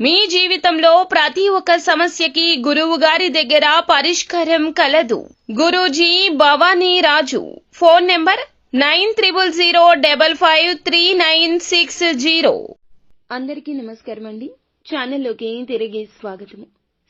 మీ జీవితంలో ప్రతి ఒక్క సమస్యకి గురువు గారి దగ్గర పరిష్కారం కలదు. Guruji Bhavani Raju. Phone number nine triple zero double five three nine six zero. అందరికీ నమస్కారం అండి. ఛానల్లోకి తిరిగి స్వాగతము.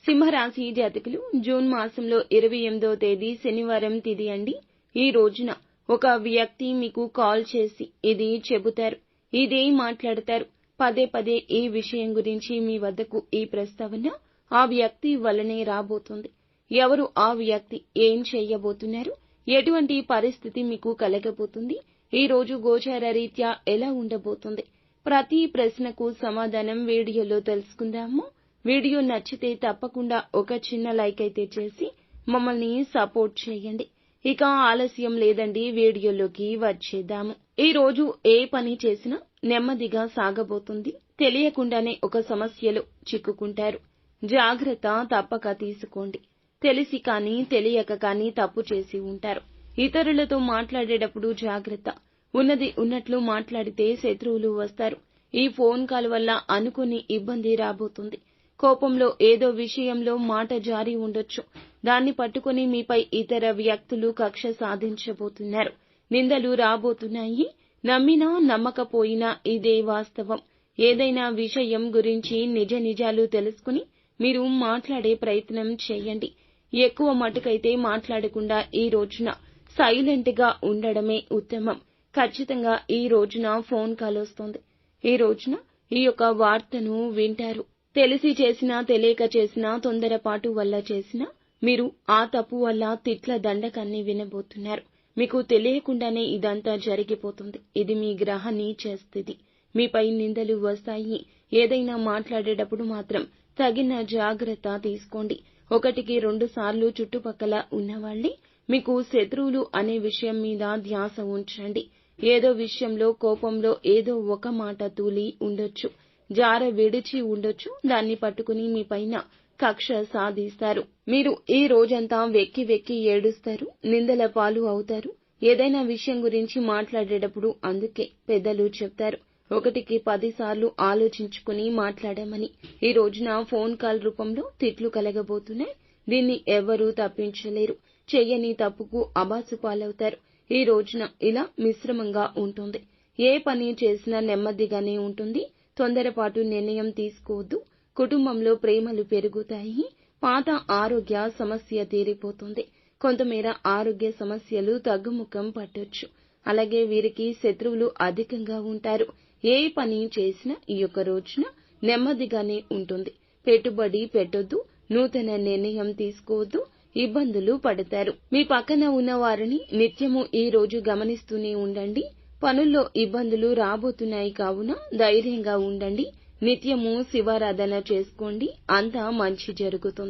సింహరాశి జాతకులు జూన్ మాసంలో ఇరవై ఎనిమిదో తేదీ శనివారం తిది అండి. ఈ రోజున ఒక వ్యక్తి మీకు కాల్ చేసి ఇది చెబుతారు ఇదే మాట్లాడతారు. పదే పదే ఈ విషయం గురించి మీ వద్దకు ఈ ప్రస్తావన ఆ వ్యక్తి వల్లనే రాబోతుంది. ఎవరు ఆ వ్యక్తి? ఏం చేయబోతున్నారు? ఎటువంటి పరిస్థితి మీకు కలగబోతుంది? ఈ రోజు గోచార రీత్యా ఎలా ఉండబోతుంది? ప్రతి ప్రశ్నకు సమాధానం వీడియోలో తెలుసుకుందాము. వీడియో నచ్చితే తప్పకుండా ఒక చిన్న లైక్ అయితే చేసి మమ్మల్ని సపోర్ట్ చేయండి. ఇక ఆలస్యం లేదండి వీడియోలోకి వచ్చేద్దాము. ఈ రోజు ఏ పని చేసినా నెమ్మదిగా సాగబోతుంది. తెలియకుండానే ఒక సమస్యలో చిక్కుకుంటారు. జాగ్రత్త తప్పక తీసుకోండి. తెలిసి కానీ తెలియక కానీ తప్పు చేసి ఉంటారు. ఇతరులతో మాట్లాడేటప్పుడు జాగ్రత్త. ఉన్నది ఉన్నట్లు మాట్లాడితే శత్రువులు వస్తారు. ఈ ఫోన్ కాల్ వల్ల అనుకుని ఇబ్బంది రాబోతుంది. కోపంలో ఏదో విషయంలో మాట జారి ఉండొచ్చు. దాన్ని పట్టుకుని మీపై ఇతర వ్యక్తులు కక్ష సాధించబోతున్నారు. నిందలు రాబోతున్నాయి. నమ్మినా నమ్మకపోయినా ఇదే వాస్తవం. ఏదైనా విషయం గురించి నిజ నిజాలు తెలుసుకుని మీరు మాట్లాడే ప్రయత్నం చేయండి. ఎక్కువ మటుకైతే మాట్లాడకుండా ఈ రోజున సైలెంట్గా ఉండడమే ఉత్తమం. ఖచ్చితంగా ఈ రోజున ఫోన్ కాల్ వస్తోంది. ఈ రోజున ఈ యొక్క వార్తను వింటారు. తెలిసి చేసినా తెలియక చేసినా తొందరపాటు వల్ల చేసినా మీరు ఆ తప్పు వల్ల తిట్ల దండకాన్ని వినబోతున్నారు. మీకు తెలియకుండానే ఇదంతా జరిగిపోతుంది. ఇది మీ గ్రహ నీచస్థితి మీపై నిందలు వస్తాయి. ఏదైనా మాట్లాడేటప్పుడు మాత్రం తగిన జాగ్రత్త తీసుకోండి. ఒకటికి రెండు సార్లు చుట్టుపక్కల ఉన్నవాళ్ళే మీకు శత్రువులు అనే విషయం మీద ధ్యాస ఉంచండి. ఏదో విషయంలో కోపంలో ఏదో ఒక మాట తూలి ఉండొచ్చు. జార విడిచి ఉండొచ్చు. దాన్ని పట్టుకుని మీ పైన కక్ష సాధిస్తారు. మీరు ఈ రోజంతా వెక్కి వెక్కి ఏడుస్తారు నిందల పాలు అవుతారు. ఏదైనా విషయం గురించి మాట్లాడేటప్పుడు అందుకే పెద్దలు చెప్తారు. ఒకటికి పది సార్లు ఆలోచించుకుని మాట్లాడామని. ఈ రోజున ఫోన్ కాల్ రూపంలో తిట్లు కలగబోతున్నాయి. దీన్ని ఎవరూ తప్పించలేరు. చెయ్యని తప్పుకు అబాసు పాలవుతారు. ఈ రోజున ఇలా మిశ్రమంగా ఉంటుంది. ఏ పని చేసినా నెమ్మదిగానే ఉంటుంది. తొందరపాటు నిర్ణయం తీసుకోవద్దు. కుటుంబంలో ప్రేమలు పెరుగుతాయి పాత ఆరోగ్య సమస్య తీరిపోతుంది. కొంతమేర ఆరోగ్య సమస్యలు తగ్గుముఖం పట్టొచ్చు. అలాగే వీరికి శత్రువులు అధికంగా ఉంటారు. ఏ పని చేసినా ఈ యొక్క రోజున నెమ్మదిగానే ఉంటుంది. పెట్టుబడి పెట్టొద్దు నూతన నిర్ణయం తీసుకోవద్దు ఇబ్బందులు పడతారు. మీ పక్కన ఉన్న వారిని నిత్యము ఈ రోజు గమనిస్తూనే ఉండండి. పనుల్లో ఇబ్బందులు రాబోతున్నాయి కావున ధైర్యంగా ఉండండి. నిత్యము శివారాధన చేసుకోండి. అంతా మంచి జరుగుతుంది.